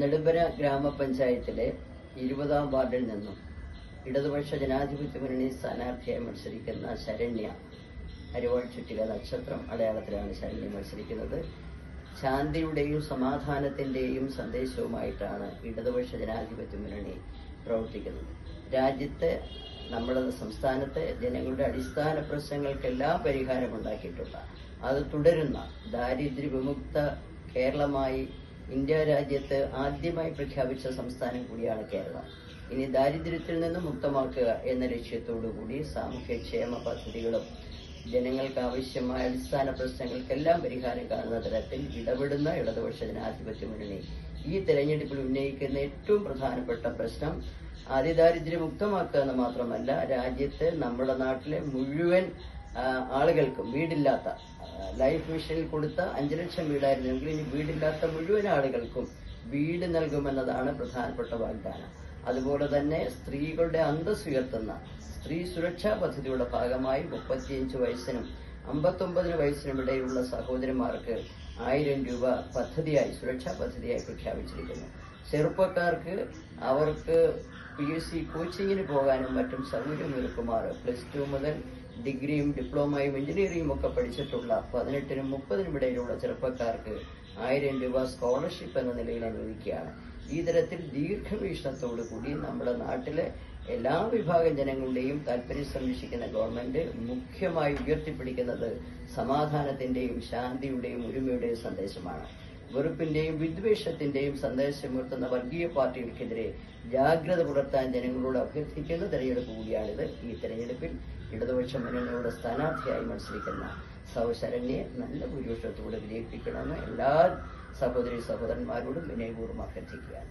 നെടുമ്പന ഗ്രാമപഞ്ചായത്തിലെ ഇരുപതാം വാർഡിൽ നിന്നും ഇടതുപക്ഷ ജനാധിപത്യ മുന്നണി സ്ഥാനാർത്ഥിയായി മത്സരിക്കുന്ന ശരണ്യ അരിവാൾ ചുറ്റിക നക്ഷത്രം അടയാളത്തിലാണ് ശരണ്യ മത്സരിക്കുന്നത്. ശാന്തിയുടെയും സമാധാനത്തിന്റെയും സന്ദേശവുമായിട്ടാണ് ഇടതുപക്ഷ ജനാധിപത്യ മുന്നണി പ്രവർത്തിക്കുന്നത്. രാജ്യത്തെ നമ്മുടെ സംസ്ഥാനത്തെ ജനങ്ങളുടെ അടിസ്ഥാന പ്രശ്നങ്ങൾക്കെല്ലാം പരിഹാരമുണ്ടാക്കിയിട്ടുള്ള അത് തുടരുന്ന ദാരിദ്ര്യ വിമുക്ത കേരളമായി ഇന്ത്യ രാജ്യത്ത് ആദ്യമായി പ്രഖ്യാപിച്ച സംസ്ഥാനം കൂടിയാണ് കേരളം. ഇനി ദാരിദ്ര്യത്തിൽ നിന്ന് മുക്തമാക്കുക എന്ന ലക്ഷ്യത്തോടു കൂടി സാമൂഹ്യക്ഷേമ പദ്ധതികളും ജനങ്ങൾക്ക് ആവശ്യമായ അടിസ്ഥാന പ്രശ്നങ്ങൾക്കെല്ലാം പരിഹാരം കാണുന്ന തരത്തിൽ ഇടപെടുന്ന ഇടതുപക്ഷ ജനാധിപത്യ മുന്നണി ഈ തെരഞ്ഞെടുപ്പിൽ ഉന്നയിക്കുന്ന ഏറ്റവും പ്രധാനപ്പെട്ട പ്രശ്നം അതിദാരിദ്ര്യ മുക്തമാക്കുക എന്ന് മാത്രമല്ല രാജ്യത്തെ നമ്മുടെ നാട്ടിലെ മുഴുവൻ ആളുകൾക്കും വീടില്ലാത്ത ലൈഫ് മിഷനിൽ കൊടുത്ത അഞ്ചു ലക്ഷം വീടായിരുന്നെങ്കിൽ ഇനി വീടില്ലാത്ത മുഴുവൻ ആളുകൾക്കും വീട് നൽകുമെന്നതാണ് പ്രധാനപ്പെട്ട വാഗ്ദാനം. അതുപോലെ തന്നെ സ്ത്രീകളുടെ അന്തസ് ഉയർത്തുന്ന സ്ത്രീ സുരക്ഷാ പദ്ധതിയുടെ ഭാഗമായി മുപ്പത്തിയഞ്ച് വയസ്സിനും അമ്പത്തൊമ്പതിന് വയസ്സിനും ഇടയിലുള്ള സഹോദരന്മാർക്ക് ആയിരം രൂപ പദ്ധതിയായി സുരക്ഷാ പദ്ധതിയായി പ്രഖ്യാപിച്ചിരിക്കുന്നു. ചെറുപ്പക്കാർക്ക് അവർക്ക് പി എസ് സി കോച്ചിങ്ങിന് പോകാനും മറ്റും സൗകര്യമൊരുക്കുമാറ് പ്ലസ് ടു മുതൽ ഡിഗ്രിയും ഡിപ്ലോമയും എഞ്ചിനീയറിംഗും ഒക്കെ പഠിച്ചിട്ടുള്ള പതിനെട്ടിനും മുപ്പതിനും ഇടയിലുള്ള ചെറുപ്പക്കാർക്ക് ആയിരം രൂപ സ്കോളർഷിപ്പ് എന്ന നിലയിൽ അനുവദിക്കുകയാണ്. ഈ തരത്തിൽ ദീർഘവീക്ഷണത്തോടു കൂടി നമ്മുടെ നാട്ടിലെ എല്ലാ വിഭാഗം ജനങ്ങളുടെയും താല്പര്യം സംരക്ഷിക്കുന്ന ഗവൺമെന്റ് മുഖ്യമായി ഉയർത്തിപ്പിടിക്കുന്നത് സമാധാനത്തിന്റെയും ശാന്തിയുടെയും ഒരുമയുടെയും സന്ദേശമാണ്. വെറുപ്പിന്റെയും വിദ്വേഷത്തിന്റെയും സന്ദേശമുയർത്തുന്ന വർഗീയ പാർട്ടികൾക്കെതിരെ ജാഗ്രത പുലർത്താൻ ജനങ്ങളോട് അഭ്യർത്ഥിക്കുന്ന തെരഞ്ഞെടുപ്പ് കൂടിയാണിത്. ഈ തെരഞ്ഞെടുപ്പിൽ ഇടതുപക്ഷ മുന്നണിയുടെ സ്ഥാനാർത്ഥിയായി മത്സരിക്കുന്ന സൗശരണ്യെ നല്ല ഭൂരിപക്ഷത്തോടെ വിജയിപ്പിക്കണമെന്ന് എല്ലാ സഹോദരി സഹോദരന്മാരോടും വിനയപൂർവം അഭ്യർത്ഥിക്കുകയാണ്.